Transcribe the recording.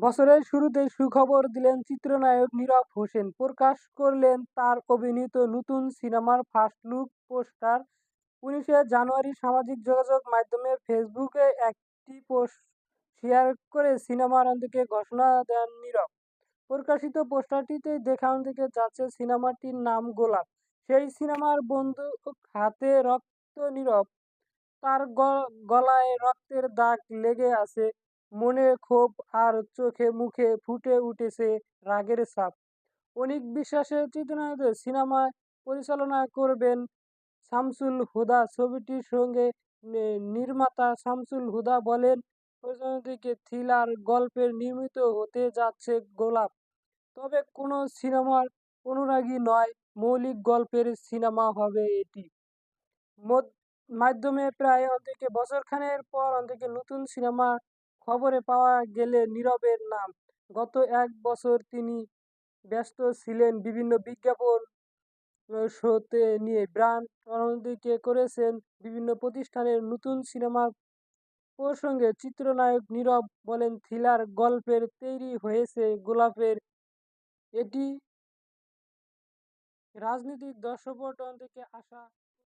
বছরের শুরুতেই সুখবর দিলেন চিত্রনায়ক নীরব হোসেন। প্রকাশ করলেন তার অভিনীত নতুন সিনেমার ফার্স্ট লুক পোস্টার উনিশে জানুয়ারি সামাজিক যোগাযোগ মাধ্যমে ফেসবুকে একটি পোস্ট শেয়ার করে সিনেমার অন্তকে ঘোষণা দেন নীরব। প্রকাশিত পোস্টারটিতে দেখানো থেকে যাচ্ছে সিনেমাটির নাম গোলাপ। সেই সিনেমার বন্দুক হাতে রক্ত নীরব। তার গলায় রক্তের দাগ লেগে আছে। মনে ক্ষোভ আর চোখে মুখে ফুটে উঠেছে রাগের ছাপ। অনিক বিশ্বাসের চিত্রনায়কে সিনেমা পরিচালনা করবেন শামসুল হুদা। ছবিটির সঙ্গে নির্মাতা শামসুল হুদা বলেন প্রযোজককে থ্রিলার গল্পের নির্মিত হতে যাচ্ছে গোলাপ। তবে কোনো সিনেমার অনুরাগী নয়, মৌলিক গল্পের সিনেমা হবে এটি। মাধ্যমে প্রায় অন্তকে বছরখানের পর অন্তকে নতুন সিনেমা খবরে পাওয়া গেলে নীরবের নাম। গত এক বছর তিনি ব্যস্ত ছিলেন বিভিন্ন বিজ্ঞাপন শোতে নিয়ে। ব্র্যান্ড অন্যদিকে করেছেন বিভিন্ন প্রতিষ্ঠানের নতুন সিনেমার প্রসঙ্গে চিত্রনায়ক নীরব বলেন, থ্রিলার গল্পের তৈরি হয়েছে গোলাপের। এটি রাজনীতির দর্শকট থেকে আসা